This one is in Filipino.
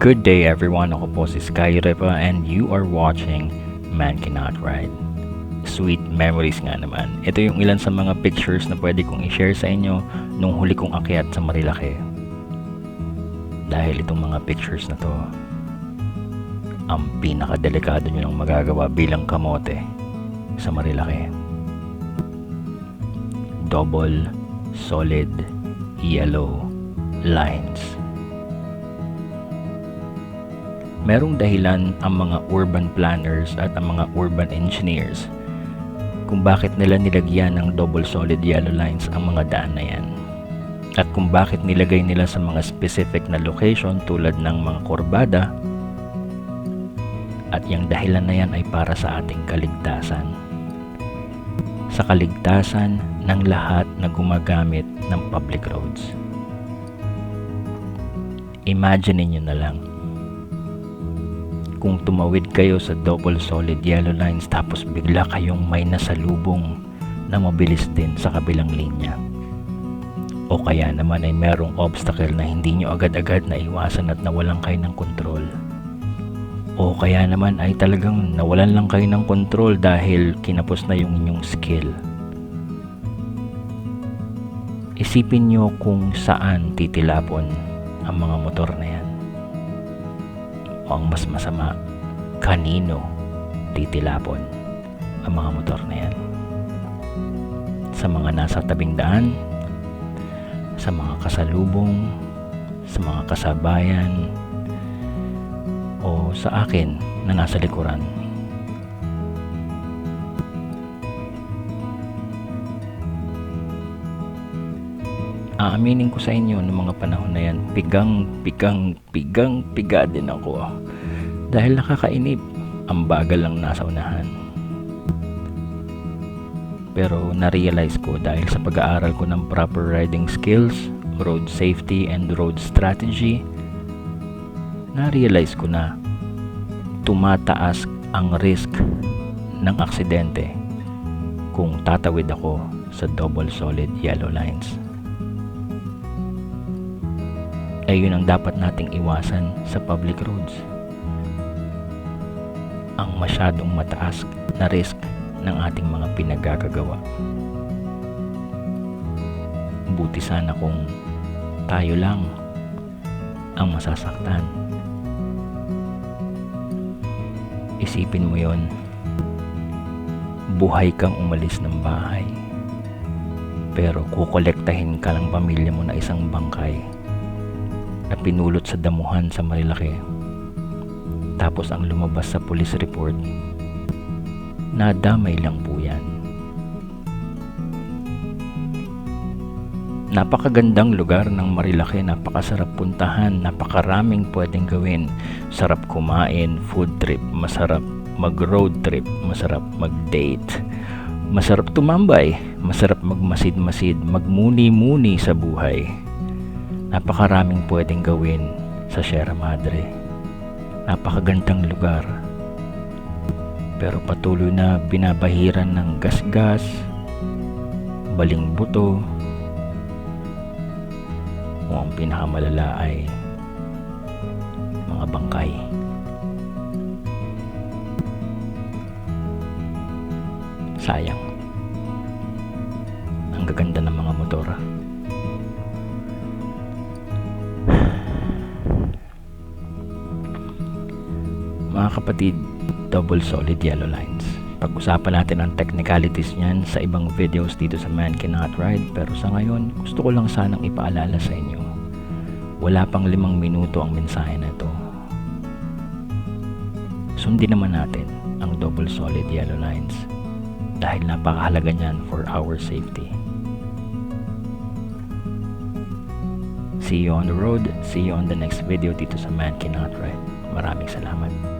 Good day everyone, ako po si Sky Repa and you are watching Man Cannot Ride. Sweet memories nga naman. Ito yung ilan sa mga pictures na pwede kong i-share sa inyo nung huli kong akyat sa Marilake. Dahil itong mga pictures na to, ang pinakadelikado nyo lang magagawa bilang kamote sa Marilake. Double, solid, yellow lines merong dahilan ang mga urban planners at ang mga urban engineers kung bakit nila nilagyan ng double solid yellow lines ang mga daan na yan. At kung bakit nilagay nila sa mga specific na location tulad ng mga korbada at yung dahilan na yan ay para sa ating kaligtasan. Sa kaligtasan ng lahat na gumagamit ng public roads. Imagine niyo na lang kung tumawid kayo sa double solid yellow lines tapos bigla kayong may nasalubong na mabilis din sa kabilang linya. O kaya naman ay merong obstacle na hindi nyo agad-agad na iwasan at nawalan kayo ng kontrol. O kaya naman ay talagang nawalan lang kayo ng kontrol dahil kinapos na yung inyong skill. Isipin nyo kung saan titilapon ang mga motor na yan o ang mas masama, kanino titilapon ang mga motor na yan. Sa mga nasa tabing daan, sa mga kasalubong, sa mga kasabayan, o sa akin na nasa likuran. Aaminin ko sa inyo ng mga panahon na yan, pigang, pigang, pigang, piga din ako. Dahil nakakainip, ang bagal lang nasa unahan. Pero na-realize ko dahil sa pag-aaral ko ng proper riding skills, road safety, and road strategy, na-realize ko na tumataas ang risk ng aksidente kung tatawid ako sa double solid yellow lines ay yun ang dapat nating iwasan sa public roads. Ang masyadong mataas na risk ng ating mga pinagkakagawa. Buti sana kung tayo lang ang masasaktan. Isipin mo yon buhay kang umalis ng bahay pero kukolektahin ka lang pamilya mo na isang bangkay na pinulot sa damuhan sa Marilaki. Tapos ang lumabas sa police report, nadamay lang po yan. Napakagandang lugar ng Marilaki, napakasarap puntahan, napakaraming pwedeng gawin. Sarap kumain, food trip, masarap mag-road trip, masarap mag-date. Masarap tumambay, masarap magmasid-masid, magmuni-muni sa buhay Napakaraming pwedeng gawin sa Sierra Madre. Napakagandang lugar. Pero patuloy na binabahiran ng gasgas, baling buto, o ang pinakamalala ay mga bangkay. Sayang. Mga kapatid, double solid yellow lines. Pag-usapan natin ang technicalities niyan sa ibang videos dito sa Man Cannot Ride pero sa ngayon gusto ko lang sanang ipaalala sa inyo. Wala pang limang minuto ang mensahe na ito. Sundin naman natin ang double solid yellow lines dahil napakahalaga niyan for our safety. See you on the road. See you on the next video dito sa Man Cannot Ride. Maraming salamat.